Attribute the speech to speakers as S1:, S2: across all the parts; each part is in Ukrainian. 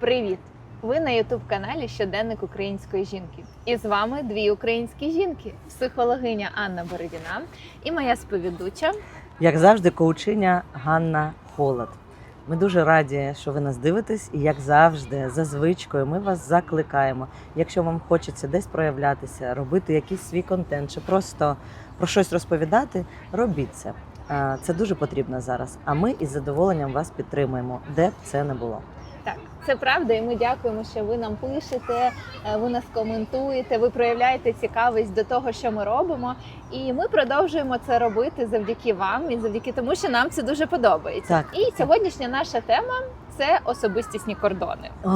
S1: Привіт! Ви на ютуб каналі Щоденник української жінки. І з вами дві українські жінки: психологиня Анна Бородіна і моя сповідуча.
S2: Як завжди, коучиня Ганна Холод. Ми дуже раді, що ви нас дивитесь, і як завжди, за звичкою, ми вас закликаємо. Якщо вам хочеться десь проявлятися, робити якийсь свій контент, чи просто про щось розповідати, робіть це. Це дуже потрібно зараз. А ми із задоволенням вас підтримуємо, де б це не було.
S1: Так, це правда, і ми дякуємо, що ви нам пишете, е, ви нас коментуєте, ви проявляєте цікавість до того, що ми робимо. І ми продовжуємо це робити завдяки вам і завдяки тому, що нам це дуже подобається.
S2: Так.
S1: І сьогоднішня наша тема це особистісні кордони.
S2: О,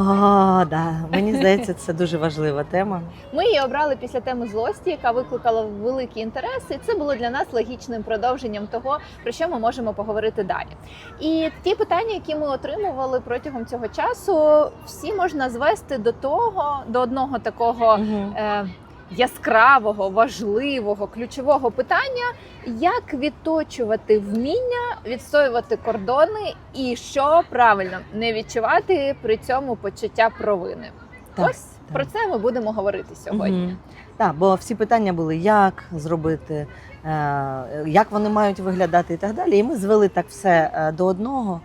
S2: да. Мені здається, це дуже важлива тема.
S1: Ми її обрали після теми злості, яка викликала великий інтерес, і це було для нас логічним продовженням того, про що ми можемо поговорити далі. І ті питання, які ми отримували протягом цього часу, всі можна звести до того, до одного такого. Е, Яскравого, важливого, ключового питання, як відточувати вміння відстоювати кордони, і що правильно не відчувати при цьому почуття провини.
S2: Так,
S1: Ось про це ми будемо говорити сьогодні.
S2: Мгм. Так, бо всі питання були, як зробити, е, як вони мають виглядати і так далі. І ми звели так все е, до одного.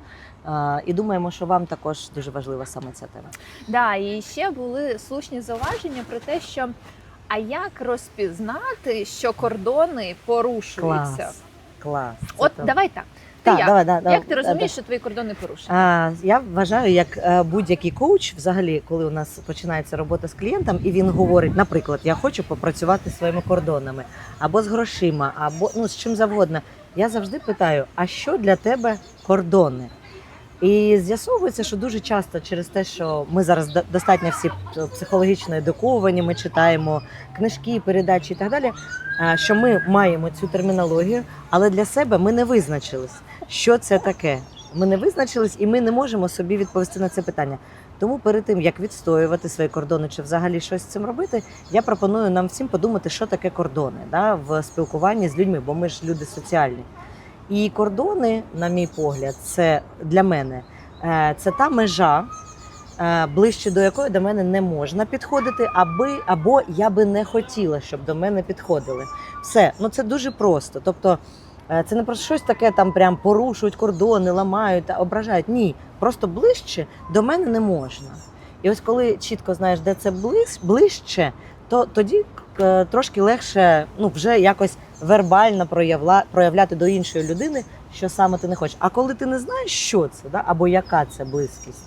S2: е, І думаємо, що вам також дуже важлива саме ця тема.
S1: Да, і ще були слушні зауваження про те, що а як розпізнати, що кордони порушуються?
S2: Клас. Клас.
S1: От
S2: то.
S1: давай так. Ти
S2: Так,
S1: як?
S2: давай, да, да,
S1: як ти розумієш,
S2: да.
S1: що твої кордони порушені?
S2: А, я вважаю, як е, будь-який коуч, взагалі, коли у нас починається робота з клієнтом, і він говорить, наприклад, я хочу попрацювати своїми кордонами, або з грошима, або ну з чим завгодно. Я завжди питаю: а що для тебе кордони? І з'ясовується, що дуже часто через те, що ми зараз достатньо всі психологічно едуковані, ми читаємо книжки, передачі і так далі. Що ми маємо цю термінологію, але для себе ми не визначились, що це таке. Ми не визначились, і ми не можемо собі відповісти на це питання. Тому перед тим як відстоювати свої кордони чи взагалі щось з цим робити, я пропоную нам всім подумати, що таке кордони да, в спілкуванні з людьми, бо ми ж люди соціальні. І кордони, на мій погляд, це для мене е, це та межа, е, ближче до якої до мене не можна підходити, аби або я би не хотіла, щоб до мене підходили. Все, ну це дуже просто. Тобто, е, це не про щось таке, там прям порушують кордони, ламають та ображають. Ні, просто ближче до мене не можна. І ось коли чітко знаєш, де це ближче, то тоді е, трошки легше ну, вже якось вербально проявла, проявляти до іншої людини, що саме ти не хочеш. А коли ти не знаєш, що це, да, або яка це близькість,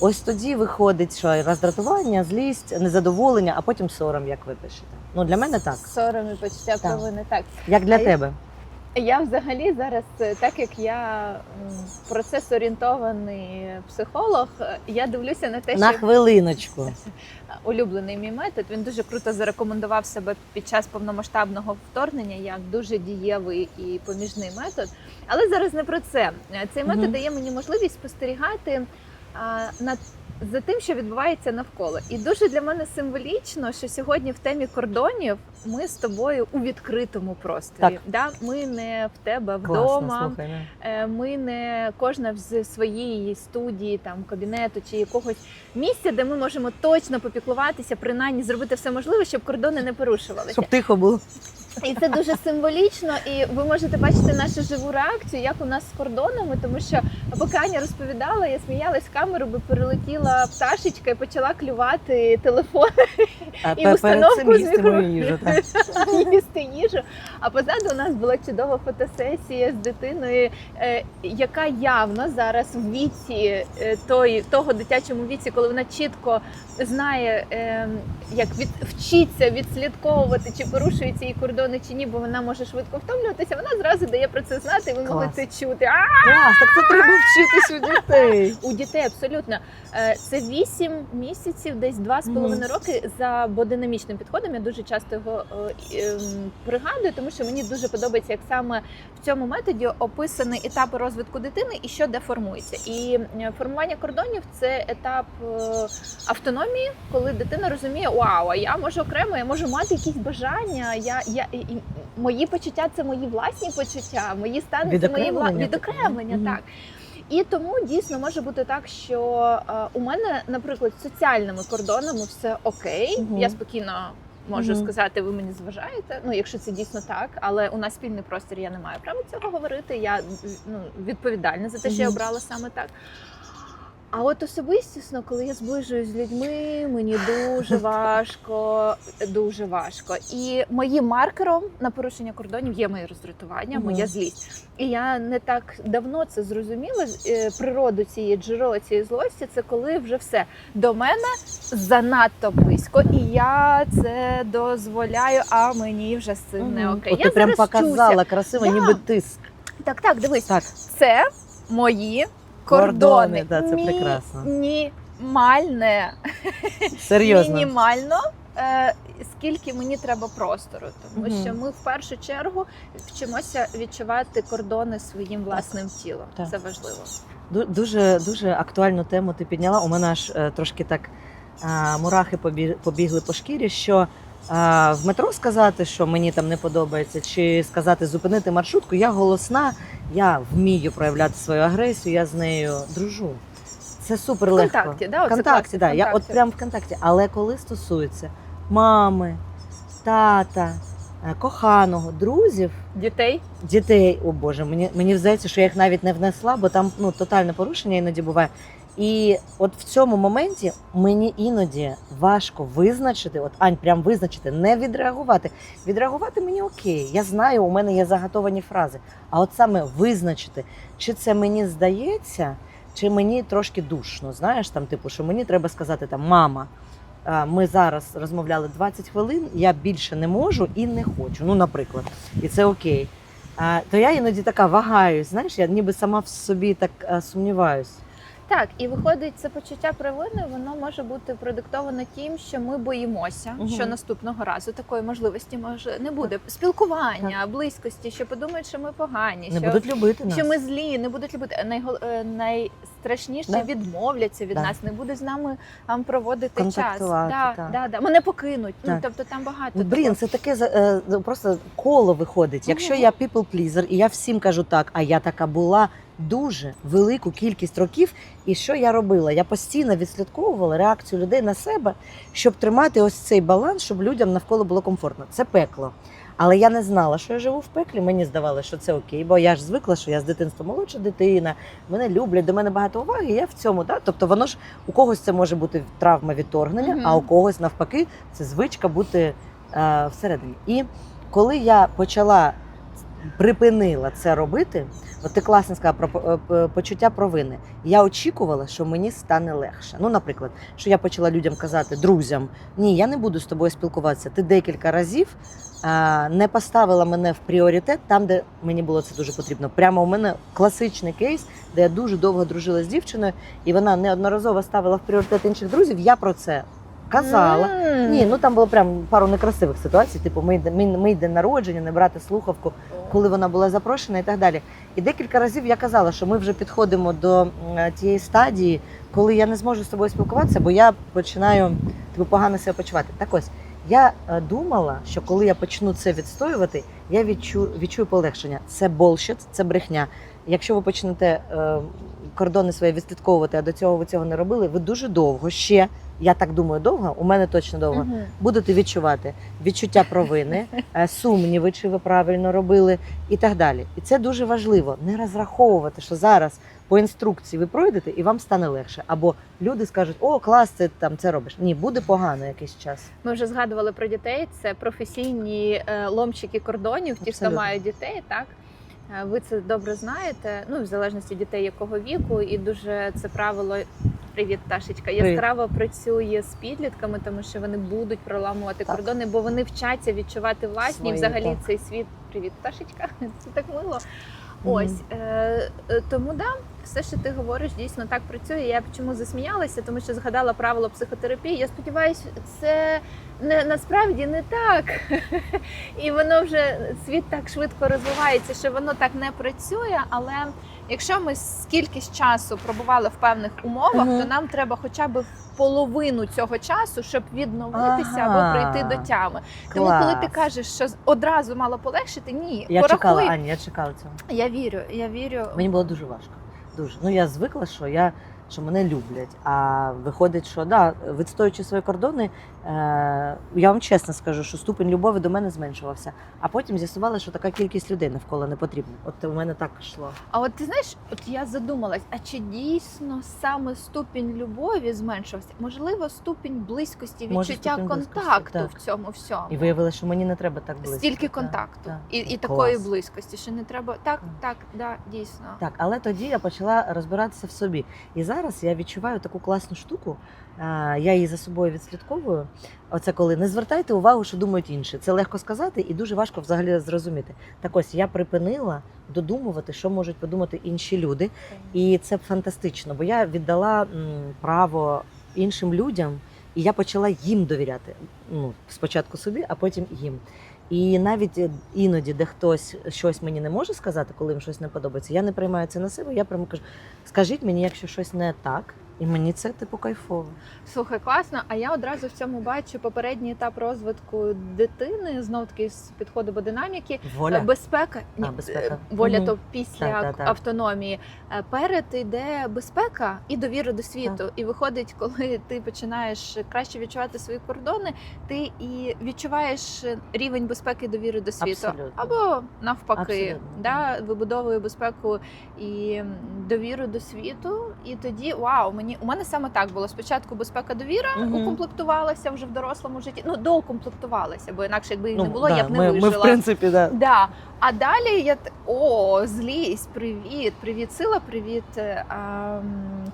S2: ось тоді виходить, що роздратування, злість, незадоволення, а потім сором, як ви пишете. Ну для мене так.
S1: Сором і почуття
S2: Так.
S1: провини. Так
S2: Як для
S1: А
S2: тебе?
S1: Я взагалі зараз, е, так як я м, процес-орієнтований психолог, е, я дивлюся на те,
S2: На
S1: що
S2: хвилиночку.
S1: улюблений мій метод. Він дуже круто зарекомендував себе під час повномасштабного вторгнення як дуже дієвий і поміжний метод. Але зараз не про це. Е, Цей метод
S2: Мгм.
S1: дає мені можливість спостерігати а, над. За тим, що відбувається навколо, і дуже для мене символічно, що сьогодні в темі кордонів ми з тобою у відкритому просторі.
S2: Так.
S1: Да? Ми не в тебе вдома,
S2: да.
S1: Е, Ми не кожна з своєї студії, там кабінету чи якогось місця, де ми можемо точно попіклуватися, принаймні зробити все можливе, щоб кордони не порушувалися.
S2: Щоб тихо було.
S1: І це дуже символічно. І ви можете бачити нашу живу реакцію, як у нас з кордонами, тому що поки Аня розповідала, я сміялась в камеру, бо прилетіла пташечка і почала клювати телефон
S2: А
S1: І установку з мікро-
S2: їжу. Так.
S1: їсти їжу. А позаду у нас була чудова фотосесія з дитиною, е, яка явно зараз в віці е, той, того дитячому віці, коли вона чітко знає, е, як від вчиться відслідковувати, чи порушуються її кордони, чи ні, бо вона може швидко втомлюватися. Вона зразу дає про це знати, і ви могли це чути.
S2: Клас, так це треба вчитись у дітей.
S1: у дітей абсолютно Е, це 8 місяців, десь 2,5 роки за бодинамічним підходом. Я дуже часто його е, ем, пригадую, тому що мені дуже подобається, як саме в цьому методі описані етапи розвитку дитини і що де формується. І е, формування кордонів це етап автономії, коли дитина розуміє, вау, а я можу окремо, я можу мати якісь бажання. Я, я і, і мої почуття це мої власні почуття, мої стани це мої вла...
S2: Відокремлення
S1: відокремлення.
S2: Мгм.
S1: Так. І тому дійсно може бути так, що е, у мене, наприклад, соціальними кордонами все окей.
S2: угу.
S1: Я спокійно можу
S2: Мгм.
S1: сказати, ви мені зважаєте. Ну, якщо це дійсно так, але у нас спільний простір, я не маю права цього говорити. Я ну, відповідальна за те, що я обрала саме так. А от особистісно, коли я зближуюсь з людьми, мені дуже важко, дуже важко. І моїм маркером на порушення кордонів є моє роздратування, моя злість. І я не так давно це зрозуміла. е, Природу цієї джерела цієї злості це коли вже все до мене занадто близько, і я це дозволяю. А мені вже з цим не окей.
S2: От
S1: я
S2: ти прям показала
S1: вчуся.
S2: красиво,
S1: Да.
S2: ніби тиск.
S1: Так, так, дивись,
S2: Так,
S1: це мої
S2: Кордони, да, це прекрасно.
S1: Мінімальне,
S2: серйозно.
S1: мінімально. Е, скільки мені треба простору, тому
S2: Мгм.
S1: що ми в першу чергу вчимося відчувати кордони своїм власним тілом.
S2: Так.
S1: Це важливо.
S2: Дуже дуже актуальну тему ти підняла. У мене аж е, трошки так е, мурахи побігли по шкірі. Що в метро сказати, що мені там не подобається, чи сказати зупинити маршрутку, я голосна, я вмію проявляти свою агресію, я з нею дружу. Це супер
S1: В
S2: легко.
S1: контакті, да,
S2: В
S1: оце
S2: контакті,
S1: класно,
S2: да. Я от прям в контакті. Але коли стосується мами, тата, е, коханого, друзів,
S1: Дітей
S2: дітей, о Боже, мені, мені здається, що я їх навіть не внесла, бо там ну, тотальне порушення іноді буває. І от в цьому моменті мені іноді важко визначити, от Ань, прям визначити, не відреагувати. Відреагувати мені окей. Я знаю, у мене є заготовані фрази. А от саме визначити, чи це мені здається, чи мені трошки душно. Знаєш, там, типу, що мені треба сказати там мама. Ми зараз розмовляли 20 хвилин, я більше не можу і не хочу. Ну, наприклад, і це окей. То я іноді така вагаюсь, знаєш, я ніби сама в собі так сумніваюсь.
S1: Так, і виходить, це почуття провини, воно може бути продиктовано тим, що ми боїмося,
S2: Мгм.
S1: що наступного разу такої можливості може не буде. Спілкування, близькості, що подумають, що ми погані,
S2: Не
S1: що
S2: будуть любити нас.
S1: Що ми злі, не будуть любити. Найгол... е, найстрашніше
S2: Да.
S1: відмовляться від
S2: Да.
S1: нас, не будуть з нами там проводити час. Да,
S2: так.
S1: да, да. Мене покинуть. Ну тобто там багато.
S2: Ну, блін,
S1: такого.
S2: це таке е, ну, просто коло виходить. Якщо
S1: Мгм.
S2: я people pleaser, і я всім кажу так, а я така була дуже велику кількість років. І що я робила? Я постійно відслідковувала реакцію людей на себе, щоб тримати ось цей баланс, щоб людям навколо було комфортно. Це пекло. Але я не знала, що я живу в пеклі. Мені здавалося, що це окей, бо я ж звикла, що я з дитинства молодша дитина, мене люблять, до мене багато уваги. і Я в цьому, да? тобто воно ж у когось це може бути травма відторгнення,
S1: Мгм.
S2: а у когось навпаки це звичка бути е, всередині. І коли я почала припинила це робити, от ти класно сказала про е, почуття провини. Я очікувала, що мені стане легше. Ну, наприклад, що я почала людям казати, друзям, ні, я не буду з тобою спілкуватися. Ти декілька разів е, не поставила мене в пріоритет там, де мені було це дуже потрібно. Прямо у мене класичний кейс, де я дуже довго дружила з дівчиною, і вона неодноразово ставила в пріоритет інших друзів. Я про це казала.
S1: М.
S2: Ні, ну там було прям пару некрасивих ситуацій. Типу, ми, йде- ми, ми день народження, не брати слухавку, коли вона була запрошена і так далі. І декілька разів я казала, що ми вже підходимо до тієї стадії, коли я не зможу з тобою спілкуватися, бо я починаю типу, погано себе почувати. Так ось. Я е, думала, що коли я почну це відстоювати, я відчу, відчую полегшення. Це болшит, це брехня. Якщо ви почнете е, кордони свої відслідковувати, а до цього ви цього не робили, ви дуже довго ще, я так думаю, довго, у мене точно довго,
S1: Мгм.
S2: будете відчувати відчуття провини, е, сумніви, чи ви правильно робили, і так далі. І це дуже важливо не розраховувати, що зараз по інструкції ви пройдете і вам стане легше. Або люди скажуть, о, клас, ти там це робиш. Ні, буде погано якийсь час.
S1: Ми вже згадували про дітей. Це професійні е, ломчики кордонів, ті, хто мають дітей, так. Е, Ви це добре знаєте, ну в залежності дітей якого віку, і дуже це правило. Привіт, Ташечка. Яскраво працює з підлітками, тому що вони будуть проламувати
S2: Так.
S1: кордони, бо вони вчаться відчувати власні
S2: Свої,
S1: взагалі
S2: так.
S1: цей світ. Привіт, Ташечка. Це так мило.
S2: Мгм.
S1: Ось е, е, тому да, все, що ти говориш, дійсно так працює. Я чому засміялася, тому що згадала правило психотерапії. Я сподіваюся, це не насправді не так. І воно вже світ так швидко розвивається, що воно так не працює. Але якщо ми скільки часу пробували в певних умовах,
S2: Мгм.
S1: то нам треба хоча б половину цього часу, щоб відновитися
S2: Ага.
S1: або прийти до тями. Тому, коли ти кажеш, що одразу мало полегшити, ні,
S2: Я
S1: порахуй.
S2: чекала, Аня, я чекала цього.
S1: Я вірю, я вірю.
S2: Мені було дуже важко. Дуже. Ну я звикла, що я що мене люблять. А виходить, що да, відстоюючи свої кордони, е, я вам чесно скажу, що ступень любові до мене зменшувався. А потім з'ясували, що така кількість людей навколо не потрібна. От у мене так йшло.
S1: А от ти знаєш, от я задумалась, а чи дійсно саме ступінь любові зменшився? Можливо, ступінь близькості,
S2: Може,
S1: відчуття
S2: ступінь близькості,
S1: контакту
S2: так.
S1: в цьому всьому.
S2: І виявилося, що мені не треба так близько.
S1: Стільки
S2: Так,
S1: контакту
S2: так.
S1: і, і
S2: Клас.
S1: такої близькості, що не треба. Так,
S2: Так.
S1: так, да, дійсно.
S2: Так, але тоді я почала розбиратися в собі. І зараз я відчуваю таку класну штуку. Я її за собою відслідковую. Оце коли не звертайте увагу, що думають інші. Це легко сказати і дуже важко взагалі зрозуміти. Так ось я припинила додумувати, що можуть подумати інші люди. І це фантастично, бо я віддала право іншим людям, і я почала їм довіряти. Ну, спочатку собі, а потім їм. І навіть е, іноді, де хтось щось мені не може сказати, коли їм щось не подобається, я не приймаю це на себе. Я прямо кажу: скажіть мені, якщо щось не так, і мені це типу кайфово.
S1: Слухай, класно. А я одразу в цьому бачу попередній етап розвитку дитини, знов таки з підходу до динаміки.
S2: Воля.
S1: Безпека, Ні,
S2: А, безпека.
S1: е, воля,
S2: Мгм.
S1: то після
S2: Так, так, так.
S1: автономії. Е, Перед йде безпека і довіра до світу. І виходить, коли ти починаєш краще відчувати свої кордони, ти і відчуваєш рівень безпеки і довіри до світу.
S2: Абсолютно.
S1: Або навпаки,
S2: Абсолютно.
S1: да, вибудовує безпеку і довіру до світу. І тоді вау, мені у мене саме так було. Спочатку безпека довіра
S2: Мгм.
S1: укомплектувалася вже в дорослому житті. Ну, доукомплектувалася, бо інакше, якби її не було,
S2: Ну, да,
S1: я б не
S2: ми,
S1: вижила.
S2: Ми, в принципі, да.
S1: Да. А далі я о, злість, привіт, привіт, сила, привіт, е, а,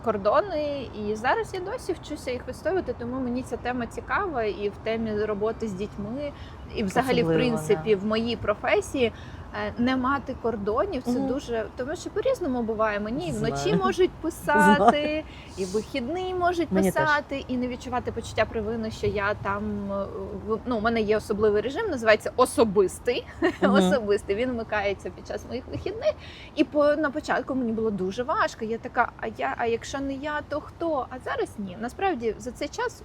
S1: кордони. І зараз я досі вчуся їх відстоювати, тому мені ця тема цікава і в темі роботи з дітьми, і взагалі, в принципі,
S2: да.
S1: в моїй професії. Е, Не мати кордонів це
S2: Мгм.
S1: дуже тому, що по-різному буває. Мені і вночі можуть писати, і вихідний можуть
S2: Мені теж.
S1: писати, і не відчувати почуття провини, що я там е, ну, у мене є особливий режим, називається особистий
S2: Мгм.
S1: особистий. Він вмикається під час моїх вихідних. І по на початку мені було дуже важко. Я така, а я, а якщо не я, то хто? А зараз ні. Насправді за цей час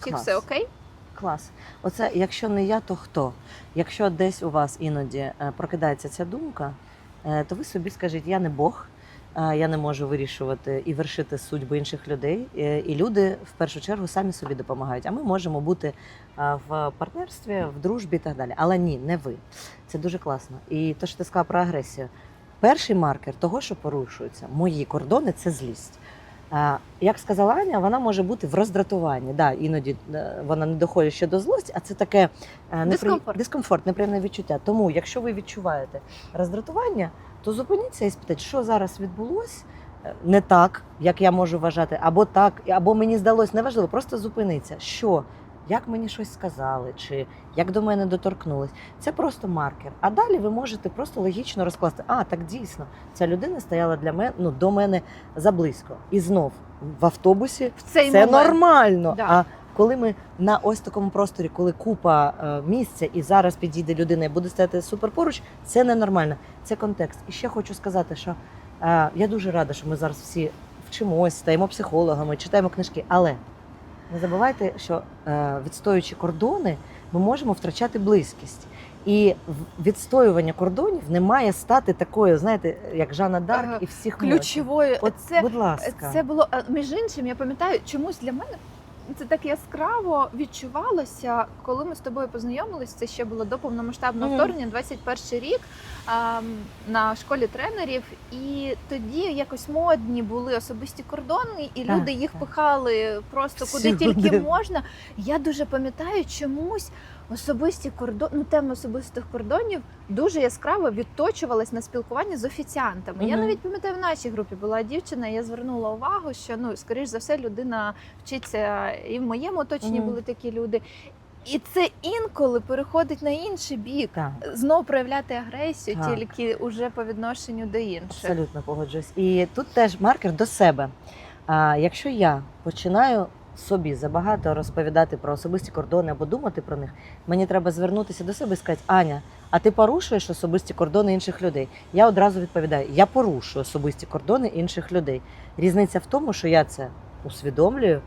S1: всіх
S2: Клас.
S1: все окей.
S2: Клас. Оце, якщо не я, то хто? Якщо десь у вас іноді е, прокидається ця думка, е, то ви собі скажіть, я не Бог, е, я не можу вирішувати і вершити судьби інших людей. І люди в першу чергу самі собі допомагають. А ми можемо бути в партнерстві, в дружбі і так далі. Але ні, не ви. Це дуже класно. І те, що ти сказала про агресію. Перший маркер того, що порушуються мої кордони, це злість. Як сказала Аня, вона може бути в роздратуванні. Да, іноді е, вона не доходить ще до злості, а це таке е, непри-
S1: Дискомфорт.
S2: дискомфорт, неприємне відчуття. Тому, якщо ви відчуваєте роздратування, то зупиніться і спитайте, що зараз відбулось е, не так, як я можу вважати, або так, або мені здалось неважливо, просто зупиниться. Що? Як мені щось сказали, чи як до мене доторкнулись, це просто маркер. А далі ви можете просто логічно розкласти. А, так дійсно, ця людина стояла для мене ну, до мене заблизько. І знов в автобусі
S1: В цей
S2: це
S1: момент.
S2: нормально.
S1: Да.
S2: А коли ми на ось такому просторі, коли купа е, місця, і зараз підійде людина і буде стояти супер поруч, це ненормально. Це контекст. І ще хочу сказати, що е, я дуже рада, що ми зараз всі вчимось, стаємо психологами, читаємо книжки. Але не забувайте, що е, відстоюючи кордони, ми можемо втрачати близькість. І відстоювання кордонів не має стати такою, знаєте, як Жанна Дарк і всіх.
S1: Ключовою
S2: От,
S1: це
S2: будь ласка.
S1: Це було між іншим. Я пам'ятаю, чомусь для мене це так яскраво відчувалося, коли ми з тобою познайомились. Це ще було до повномасштабного вторгнення, 21 рік а, на школі тренерів. І тоді якось модні були особисті кордони, і
S2: Так,
S1: люди їх
S2: так.
S1: пихали просто куди тільки можна. Я дуже пам'ятаю, чомусь особисті кордони, ну тема особистих кордонів дуже яскраво відточувалась на спілкуванні з офіціантами. Я навіть пам'ятаю, в нашій групі була дівчина, я звернула увагу, що ну, скоріш за все, людина вчиться, і в моєму оточенні
S2: Мгм.
S1: були такі люди. І це інколи переходить на інший бік.
S2: Так.
S1: Знов проявляти агресію
S2: Так.
S1: тільки уже по відношенню до інших.
S2: Абсолютно погоджуюсь. І тут теж маркер до себе. А, якщо я починаю собі забагато розповідати про особисті кордони або думати про них, мені треба звернутися до себе і сказати, Аня, а ти порушуєш особисті кордони інших людей? Я одразу відповідаю: я порушую особисті кордони інших людей. Різниця в тому, що я це усвідомлюю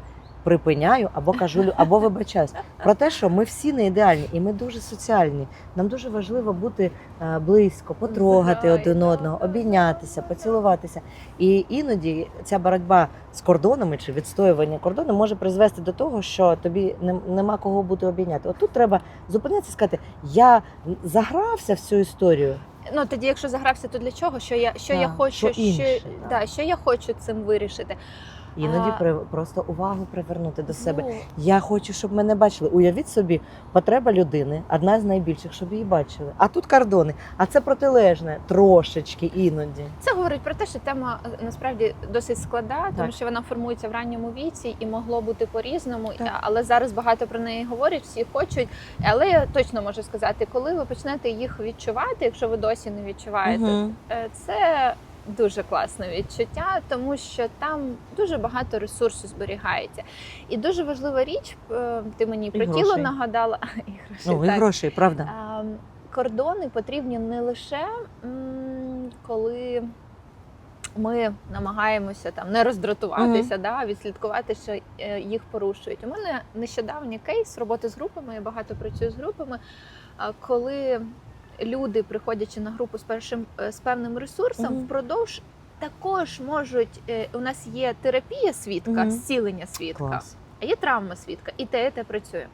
S2: припиняю або кажу, або вибачаюсь. Про те, що ми всі не ідеальні, і ми дуже соціальні. Нам дуже важливо бути е, близько, потрогати
S1: Звичайно.
S2: один одного, обійнятися, поцілуватися. І іноді ця боротьба з кордонами чи відстоювання кордону може призвести до того, що тобі нема кого бути обійняти. От тут треба зупинитися і сказати: я загрався в цю історію.
S1: Ну тоді, якщо загрався, то для чого? Що я що я хочу,
S2: що інше,
S1: що,
S2: так.
S1: да, що я хочу цим вирішити?
S2: Іноді при, просто увагу привернути до себе.
S1: Ну,
S2: Я хочу, щоб мене бачили. Уявіть собі, потреба людини одна з найбільших, щоб її бачили. А тут кордони, а це протилежне трошечки іноді.
S1: Це говорить про те, що тема е, насправді досить складна, тому
S2: Так.
S1: що вона формується в ранньому віці і могло бути по-різному.
S2: Так.
S1: Але зараз багато про неї говорять, всі хочуть. Але я точно можу сказати, коли ви почнете їх відчувати, якщо ви досі не відчуваєте, е, це дуже класне відчуття, тому що там дуже багато ресурсу зберігається. І дуже важлива річ, е, ти мені
S2: І
S1: про тіло
S2: грошей.
S1: нагадала. І грошей,
S2: Ну, і
S1: так.
S2: грошей, правда.
S1: Ем, Кордони потрібні не лише коли ми намагаємося там не роздратуватися, да, відслідкувати, що е, їх порушують. У мене нещодавній кейс роботи з групами. Я багато працюю з групами. Коли люди, приходячи на групу з першим е, з певним ресурсом,
S2: Мгм.
S1: впродовж також можуть е, у нас є терапія свідка,
S2: Мгм.
S1: зцілення свідка.
S2: Клас.
S1: А є травма свідка, і те, і те працює.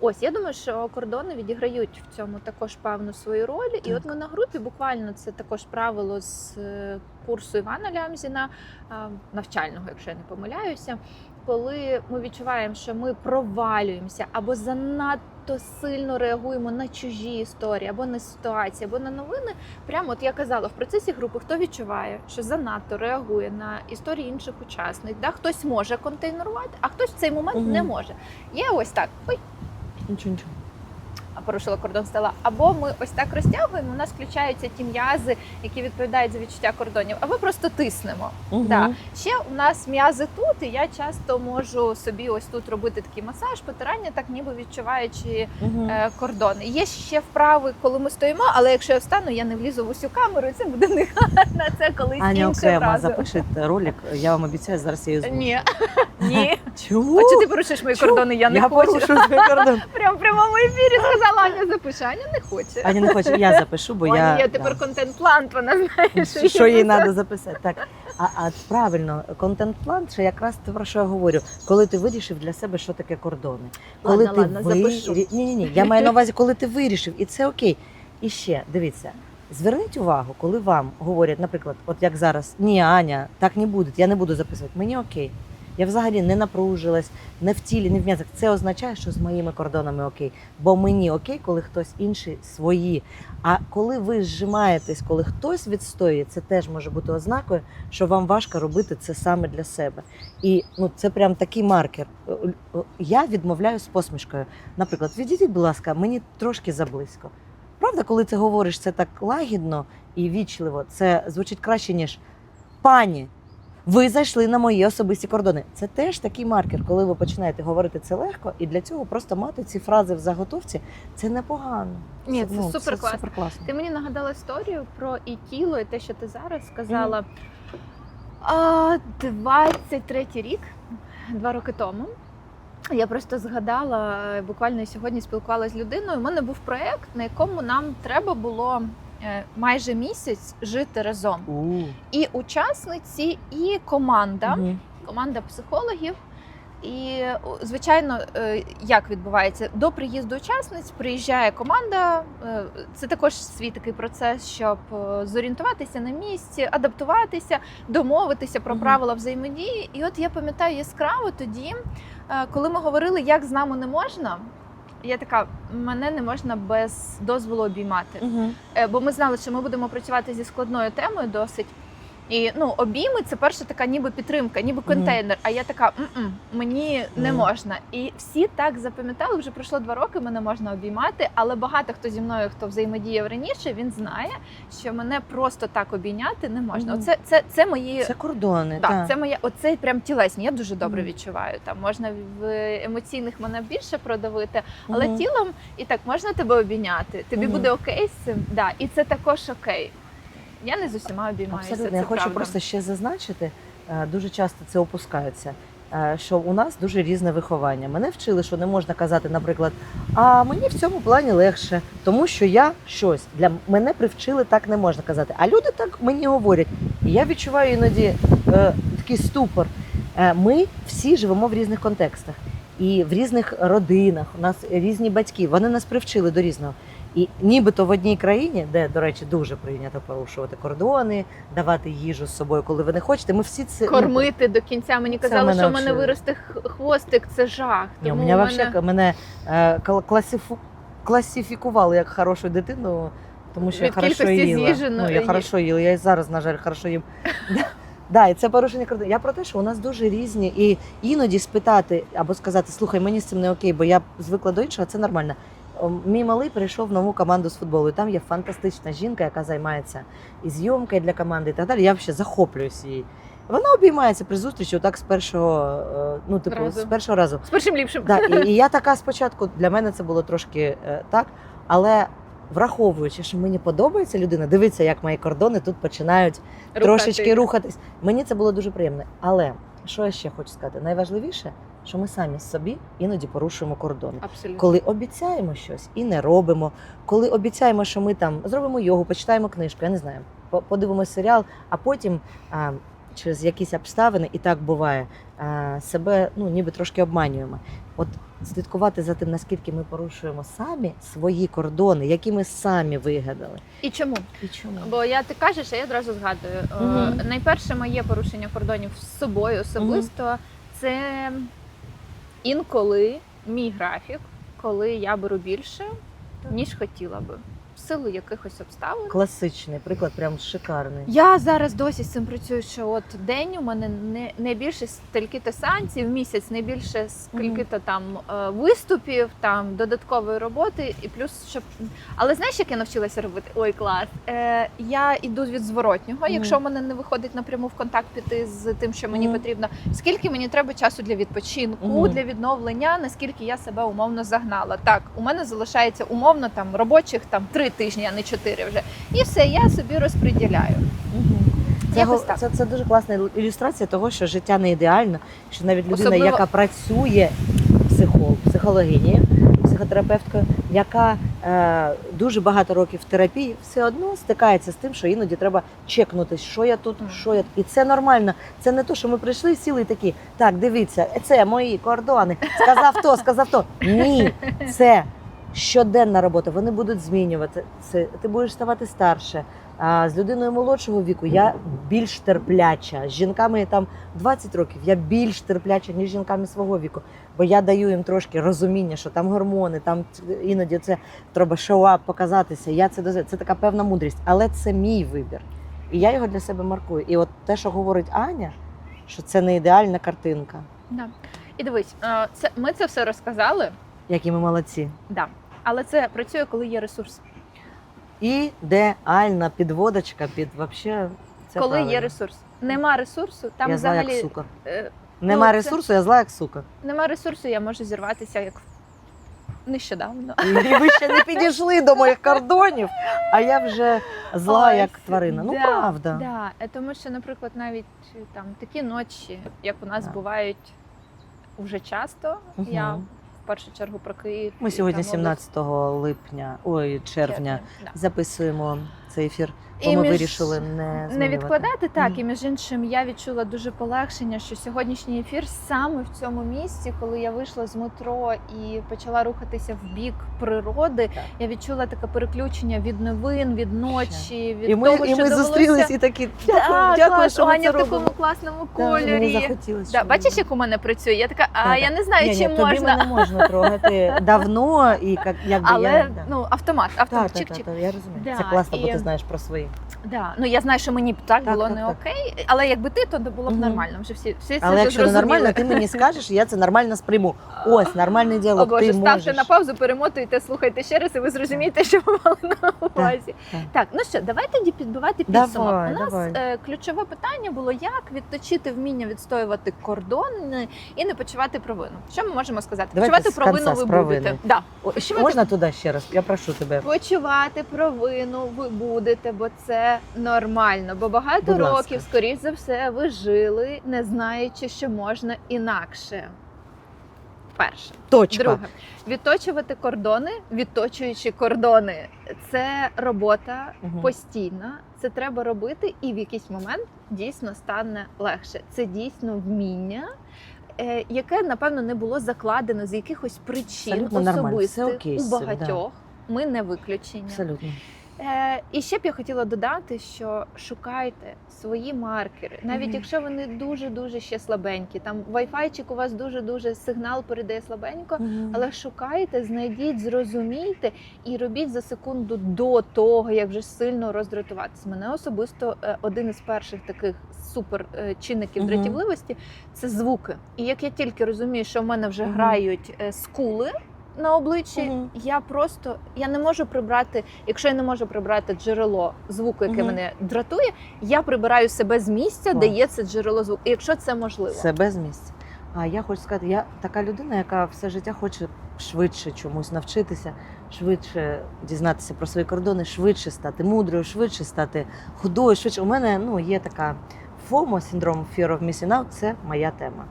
S1: Ось я думаю, що кордони відіграють в цьому також певну свою роль. І от ми на групі буквально це також правило з е, курсу Івана Лямзіна, навчального, якщо я не помиляюся. Коли ми відчуваємо, що ми провалюємося або занадто сильно реагуємо на чужі історії, або на ситуації, або на новини. Прямо от я казала в процесі групи, хто відчуває, що занадто реагує на історії інших учасників, да? хтось може контейнерувати, а хтось в цей момент
S2: угу.
S1: не може. Я ось так. Ой,
S2: Нічого, нічого.
S1: Порушила кордон стола. Або ми ось так розтягуємо. У нас включаються ті м'язи, які відповідають за відчуття кордонів, або просто тиснемо.
S2: Мгм.
S1: Да. Ще у нас м'язи тут, і я часто можу собі ось тут робити такий масаж, потирання, так ніби відчуваючи е, кордони. Є ще вправи, коли ми стоїмо, але якщо я встану, я не влізу в усю камеру, і це буде не гарно. Це колись
S2: Аня
S1: іншим
S2: окремо
S1: разом.
S2: запишіть ролик. Я вам обіцяю, зараз я.
S1: Ні, ні.
S2: Чому?
S1: А чи ти порушиш мої
S2: Чому?
S1: кордони? Я не
S2: я
S1: хочу.
S2: порушу свій кордон.
S1: Прямо в прямому ефірі сказала Аня, запиши. Аня не хоче.
S2: Аня не хоче, я запишу, бо
S1: У Ані
S2: я
S1: тепер контент-план, вона знає,
S2: що, що їй треба записати. Так, а, а правильно, контент-план це якраз те, про що я говорю. Коли ти вирішив для себе, що таке кордони. Коли
S1: Ладно,
S2: ти
S1: ладно, запишу.
S2: Ні, ні, ні. Я маю на увазі, коли ти вирішив, і це окей. І ще дивіться. Зверніть увагу, коли вам говорять, наприклад, от як зараз, ні, Аня, так не буде, я не буду записувати. Мені окей. Я взагалі не напружилась, не в тілі, не в м'язах. Це означає, що з моїми кордонами окей. Бо мені окей, коли хтось інший свої. А коли ви зжимаєтесь, коли хтось відстоює, це теж може бути ознакою, що вам важко робити це саме для себе. І ну це прям такий маркер. Е, Я відмовляю з посмішкою. Наприклад, відійдіть, будь ласка, мені трошки заблизько. Правда, коли ти говориш це так лагідно і вічливо, це звучить краще, ніж пані. Ви зайшли на мої особисті кордони. Це теж такий маркер, коли ви починаєте говорити це легко, і для цього просто мати ці фрази в заготовці це непогано.
S1: Ні, це
S2: ну,
S1: супер класно.
S2: Супер класно.
S1: Ти мені нагадала історію про і тіло, і те, що ти зараз сказала. А, 23-й рік, два роки тому. Я просто згадала, буквально сьогодні спілкувалася з людиною. У мене був проєкт, на якому нам треба було майже місяць жити разом.
S2: У,
S1: І учасниці, і команда,
S2: мгм.
S1: команда психологів. І звичайно, е, як відбувається до приїзду учасниць, приїжджає команда. е, Це також свій такий процес, щоб е, зорієнтуватися на місці, адаптуватися, домовитися про правила взаємодії. І от я пам'ятаю яскраво тоді, е, коли ми говорили, як з нами не можна. Я така, мене не можна без дозволу обіймати. Е, бо ми знали, що ми будемо працювати зі складною темою досить. І ну, обійми це перша така ніби підтримка, ніби контейнер. А я така «М-м, мені не
S2: Мгм.
S1: можна. І всі так запам'ятали, вже пройшло два роки, мене можна обіймати. Але багато хто зі мною, хто взаємодіяв раніше, він знає, що мене просто так обійняти не можна.
S2: Мгм.
S1: Оце це, це мої
S2: Це кордони.
S1: так,
S2: так.
S1: це моє, оце прям тілесні. Я дуже добре
S2: Мгм.
S1: відчуваю. Там можна в емоційних мене більше продавити, але
S2: Мгм.
S1: тілом і так можна тебе обійняти. Тобі
S2: Мгм.
S1: буде окей з цим. Да, і це також окей. Я не з усіма обіймаюся.
S2: Абсолютно.
S1: це
S2: Я хочу
S1: правда.
S2: просто ще зазначити, е, дуже часто це опускається. е, що у нас дуже різне виховання. Мене вчили, що не можна казати, наприклад, а мені в цьому плані легше, тому що я щось для мене привчили так не можна казати. А люди так мені говорять. І я відчуваю іноді е, такий ступор. Е, Ми всі живемо в різних контекстах і в різних родинах. У нас різні батьки. Вони нас привчили до різного. І нібито в одній країні, де, до речі, дуже прийнято порушувати кордони, давати їжу з собою, коли ви не хочете. Ми всі це
S1: Кормити до кінця. Мені
S2: Це
S1: казали,
S2: мене
S1: що в мене виросте хвостик, це жах.
S2: Ні, у
S1: Тому
S2: мене, вообще, мене е, класифу, класифікували як хорошу дитину, тому що
S1: Від
S2: я хорошо їла. Ну, я хорошо їла, я і зараз, на жаль, хорошо їм. Да, і це порушення кордонів. Я про те, що у нас дуже різні, і іноді спитати або сказати, слухай, мені з цим не окей, бо я звикла до іншого, це нормально. Мій малий перейшов в нову команду з футболу. І там є фантастична жінка, яка займається і зйомкою для команди, і так далі. Я взагалі захоплююсь її. Вона обіймається при зустрічі отак з першого, е, ну, типу,
S1: Разу.
S2: з першого разу.
S1: З першим ліпшим.
S2: Да, і, і я така спочатку для мене це було трошки е, так, але враховуючи, що мені подобається людина, дивиться, як мої кордони тут починають
S1: Рухати.
S2: трошечки рухатись. Мені це було дуже приємно. Але що я ще хочу сказати? Найважливіше, що ми самі собі іноді порушуємо кордони.
S1: Абсолютно.
S2: Коли обіцяємо щось і не робимо, коли обіцяємо, що ми там зробимо йогу, почитаємо книжку, я не знаю, по- подивимось серіал, а потім а, через якісь обставини, і так буває, а, себе ну, ніби трошки обманюємо. От слідкувати за тим, наскільки ми порушуємо самі свої кордони, які ми самі вигадали.
S1: І чому?
S2: І чому?
S1: Бо я ти кажеш, а я одразу згадую. Е, Найперше моє порушення кордонів з собою особисто це інколи мій графік, коли я беру більше, ніж хотіла би. В силу якихось обставин.
S2: Класичний приклад, прям шикарний.
S1: Я зараз досі з цим працюю, що от день у мене не, не більше стільки-то сеансів, місяць не більше скільки-то там е, виступів, там додаткової роботи, і плюс щоб. Але знаєш, як я навчилася робити? Ой, клас. Е, я йду від зворотнього.
S2: Мгм.
S1: Якщо в мене не виходить напряму в контакт піти з тим, що мені
S2: Мгм.
S1: потрібно, скільки мені треба часу для відпочинку,
S2: Мгм.
S1: для відновлення, наскільки я себе умовно загнала. Так, у мене залишається умовно там робочих там три тижні, а не чотири вже. І все, я собі розподіляю.
S2: Це,
S1: Якось так.
S2: це, це дуже класна ілюстрація того, що життя не ідеальне, що навіть людина,
S1: Особливо-
S2: яка працює психолог, психологині, психотерапевткою, яка е, дуже багато років в терапії, все одно стикається з тим, що іноді треба чекнути, що я тут,
S1: Мгм.
S2: що я і це нормально. Це не то, що ми прийшли, сіли і такі. Так, дивіться, це мої кордони. Сказав то, сказав то. Ні, це щоденна робота. Вони будуть змінювати це. Ти будеш ставати старше. А з людиною молодшого віку я більш терпляча. З жінками там 20 років я більш терпляча, ніж жінками свого віку. Бо я даю їм трошки розуміння, що там гормони, там іноді це треба шоуап показатися. Я це дозволяю. Це така певна мудрість, але це мій вибір. І я його для себе маркую. І от те, що говорить Аня, що це не ідеальна картинка,
S1: Да. І дивись, це ми це все розказали,
S2: які ми молодці.
S1: да. Але це працює, коли є ресурс.
S2: Ідеальна підводочка під вообще. Це
S1: коли
S2: правильно.
S1: є ресурс. Нема ресурсу, там
S2: я зла як
S1: взагалі
S2: сука.
S1: е,
S2: Нема
S1: це-
S2: ресурсу, я зла як сука.
S1: нема ресурсу, я можу зірватися як нещодавно.
S2: І ви ще не підійшли до моїх кордонів, а я вже зла
S1: Ось,
S2: як тварина. Ну
S1: да,
S2: правда.
S1: Да. Е, Тому що, наприклад, навіть е, там такі ночі, як у нас
S2: Да.
S1: бувають вже часто. Я першу чергу про Київ.
S2: Ми сьогодні,
S1: там
S2: 17 липня, ой, червня,
S1: да.
S2: записуємо цей ефір, бо
S1: І
S2: ми
S1: між-
S2: вирішили не
S1: Не відкладати так,
S2: Мгм.
S1: і між іншим я відчула дуже полегшення, що сьогоднішній ефір саме в цьому місці, коли я вийшла з метро і почала рухатися в бік природи,
S2: Так.
S1: я відчула таке переключення від новин, від ночі, від
S2: І ми,
S1: того,
S2: і
S1: що
S2: ми
S1: довелося...
S2: зустрілись і такі дякую,
S1: Так,
S2: дякую,
S1: клас,
S2: що ми
S1: Аня
S2: це
S1: в такому
S2: робимо.
S1: класному
S2: Да,
S1: кольорі.
S2: захотілося.
S1: Да, бачиш, як у мене працює? Я така, а
S2: Так,
S1: я не знаю,
S2: Ні, ні,
S1: чи
S2: тобі
S1: можна.
S2: мене можна трогати давно і як, якби
S1: Але
S2: я... да.
S1: ну автомат,
S2: Так,
S1: автомат,
S2: так,
S1: чик-чик.
S2: так, так, я розумію.
S1: Да,
S2: Це класно, бо ти знаєш про свої.
S1: Да. Ну я знаю, що мені б так,
S2: Так,
S1: було
S2: так,
S1: не
S2: так.
S1: окей, але якби ти, то було б
S2: Мгм.
S1: нормально. Вже всі, всі
S2: Але
S1: вже
S2: якщо не
S1: зрозуміли.
S2: нормально, ти мені скажеш, і я це нормально сприйму. Ось нормальний діалог.
S1: О Боже,
S2: ти
S1: ставте
S2: можеш.
S1: на паузу, перемотуйте, слухайте ще раз, і ви зрозумієте, що ми мали на увазі.
S2: так.
S1: Так, ну що, давай тоді підбивати
S2: Давай,
S1: підсумок. У нас
S2: давай.
S1: е, ключове питання було, як відточити вміння відстоювати кордони і не почувати провину. Що ми можемо сказати?
S2: Давайте
S1: почувати провину ви
S2: провини.
S1: будете. Да.
S2: О, Можна туди ще раз? Я прошу тебе.
S1: Почувати провину ви будете, бо це нормально. Бо багато
S2: Будь ласка.
S1: років, скоріш за все, ви жили, не знаючи, що можна інакше. Перше.
S2: Точка.
S1: Друге, відточувати кордони, відточуючи кордони. Це робота
S2: Мгм.
S1: постійна. Це треба робити, і в якийсь момент дійсно стане легше. Це дійсно вміння. е, Яке напевно не було закладено з якихось причин
S2: Абсолютно
S1: особистих
S2: окей
S1: у багатьох. Ми не виключення.
S2: Абсолютно.
S1: Е, і ще б я хотіла додати, що шукайте свої маркери, навіть якщо вони дуже дуже ще слабенькі. Там вайфайчик у вас дуже дуже сигнал передає слабенько. Але шукайте, знайдіть, зрозумійте і робіть за секунду до того, як вже сильно роздратуватись. Мене особисто е, один із перших таких супер е, чинників дратівливості це звуки. І як я тільки розумію, що в мене вже
S2: Мгм.
S1: грають е, скули. На обличчі
S2: Мгм.
S1: я просто я не можу прибрати, якщо я не можу прибрати джерело звуку, яке
S2: Мгм.
S1: мене дратує, я прибираю себе з місця, де є це джерело звуку, якщо це можливо.
S2: Себе з місця. А я хочу сказати, я така людина, яка все життя хоче швидше чомусь навчитися, швидше дізнатися про свої кордони, швидше стати мудрою, швидше стати худою. Швидше у мене ну є така FOMO, синдром Fear of Missing Out, це моя тема.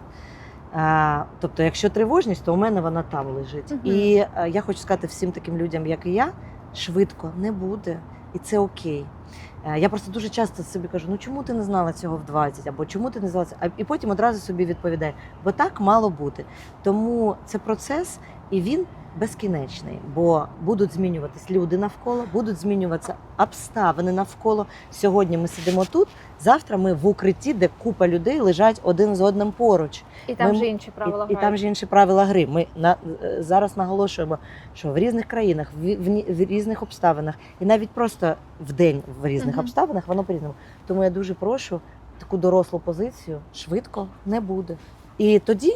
S2: Тобто, якщо тривожність, то у мене вона там лежить.
S1: Угу.
S2: І е, я хочу сказати всім таким людям, як і я, швидко не буде, і це окей. Е, Я просто дуже часто собі кажу: ну чому ти не знала цього в 20, або чому ти не знала це? І потім одразу собі відповідаю, бо так мало бути. Тому це процес, і він безкінечний, бо будуть змінюватись люди навколо, будуть змінюватися обставини навколо. Сьогодні ми сидимо тут. Завтра ми в укритті, де купа людей лежать один з одним поруч.
S1: І там
S2: Ми-
S1: вже інші правила
S2: І, і там ж інші правила гри. Ми на е, зараз наголошуємо, що в різних країнах, в, в, в різних обставинах, і навіть просто в день в різних
S1: Мгм.
S2: обставинах воно по-різному. Тому я дуже прошу таку дорослу позицію швидко не буде. І тоді,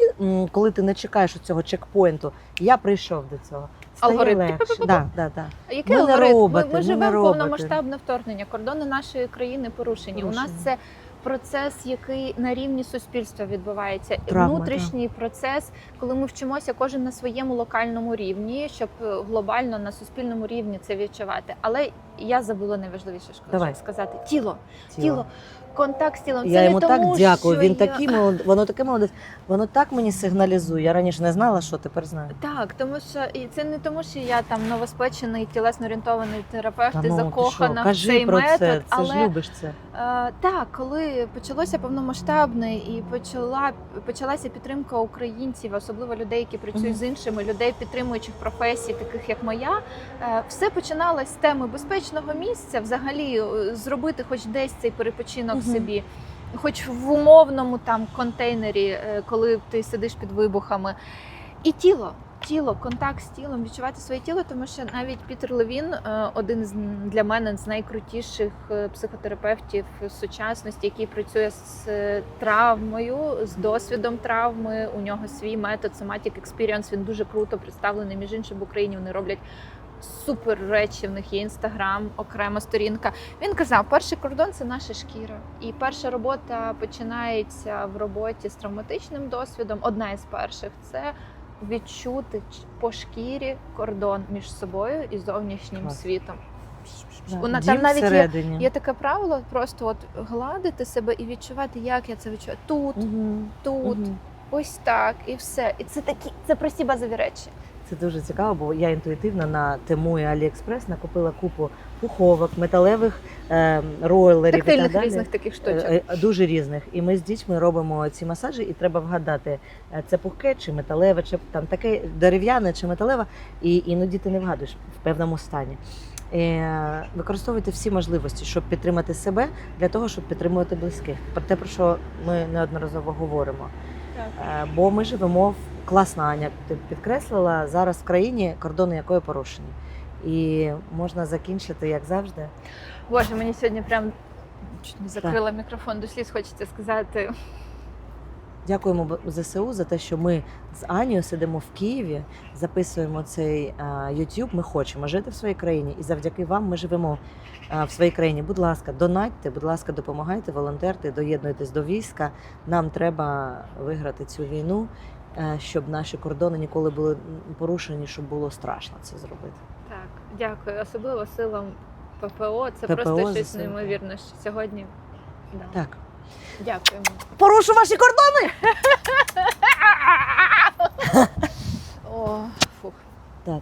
S2: коли ти не чекаєш цього чекпоінту, я прийшов до цього. Стає
S1: Алгоритм.
S2: легше. Да, да, да.
S1: А Який
S2: Ми
S1: алгоритм?
S2: роботи,
S1: ми,
S2: ми
S1: живемо повномасштабне вторгнення. Кордони нашої країни порушені. У нас це процес, який на рівні суспільства відбувається.
S2: Травма,
S1: Внутрішній процес, коли ми вчимося кожен на своєму локальному рівні, щоб е, глобально на суспільному рівні це відчувати. Але я забула найважливіше що
S2: Давай.
S1: сказати: тіло,
S2: Тіло.
S1: тіло, контакт з тілом. Це
S2: Я
S1: не
S2: йому так
S1: тому,
S2: дякую.
S1: що
S2: Він
S1: я-
S2: такий молод... воно таке молодець. Воно так мені сигналізує. Я раніше не знала, що тепер знаю.
S1: Так, тому що і це не тому, що я там новоспечений тілесно орієнтований терапевт
S2: Та
S1: і
S2: ну,
S1: закохана в цей
S2: про
S1: метод,
S2: це. Це
S1: але
S2: ж любиш це.
S1: Е, так, коли почалося повномасштабне і почала почалася підтримка українців, особливо людей, які працюють
S2: Мгм.
S1: з іншими людей, підтримуючих професій, таких як моя, е, все починалось з теми безпечного місця, взагалі е, зробити хоч десь цей перепочинок
S2: Мгм.
S1: собі. Хоч в умовному там контейнері, е, коли ти сидиш під вибухами, і тіло, тіло, контакт з тілом, відчувати своє тіло, тому що навіть Пітер Левін, е, один з для мене з найкрутіших психотерапевтів сучасності, який працює з травмою, з досвідом травми. У нього свій метод Somatic Experience, Він дуже круто представлений. Між іншим в Україні вони роблять. Супер речі, в них є інстаграм, окрема сторінка. Він казав, перший кордон це наша шкіра. І перша робота починається в роботі з травматичним досвідом. Одна із перших це відчути по шкірі кордон між собою і зовнішнім
S2: Клас.
S1: світом. Вона
S2: Дім
S1: там навіть є, є таке правило, просто от гладити себе і відчувати, як я це відчуваю. Тут,
S2: Мгм.
S1: тут,
S2: Мгм.
S1: ось так, і все. І це такі, це прості базові речі.
S2: Це дуже цікаво, бо я інтуїтивно на Тему і Аліекспрес накупила купу пуховок, металевих е, ройлерів і так далі.
S1: різних таких штучок.
S2: Е, е, Дуже різних. І ми з дітьми робимо ці масажі, і треба вгадати, е, це пухке чи металеве, чи там таке дерев'яне чи металеве, і іноді ти не вгадуєш в певному стані. Е, Використовуйте всі можливості, щоб підтримати себе, для того, щоб підтримувати близьких. Про те, про що ми неодноразово говоримо.
S1: Так.
S2: Е, Бо ми живемо в класна Аня ти підкреслила зараз в країні, кордони якої порушені. І можна закінчити, як завжди.
S1: Боже, мені сьогодні прям чуть не закрила мікрофон до сліз, хочеться сказати.
S2: Дякуємо ЗСУ за те, що ми з Анією сидимо в Києві, записуємо цей а, YouTube. Ми хочемо жити в своїй країні, і завдяки вам ми живемо а, в своїй країні. Будь ласка, донатьте, будь ласка, допомагайте, волонтерте, доєднуйтесь до війська. Нам треба виграти цю війну, е, щоб наші кордони ніколи були порушені, щоб було страшно це зробити.
S1: Так, дякую. Особливо силам ППО це
S2: ППО
S1: просто щось неймовірне. що Сьогодні да.
S2: Так.
S1: Дякуємо.
S2: Порушу ваші кордони!
S1: О, фух.
S2: Так.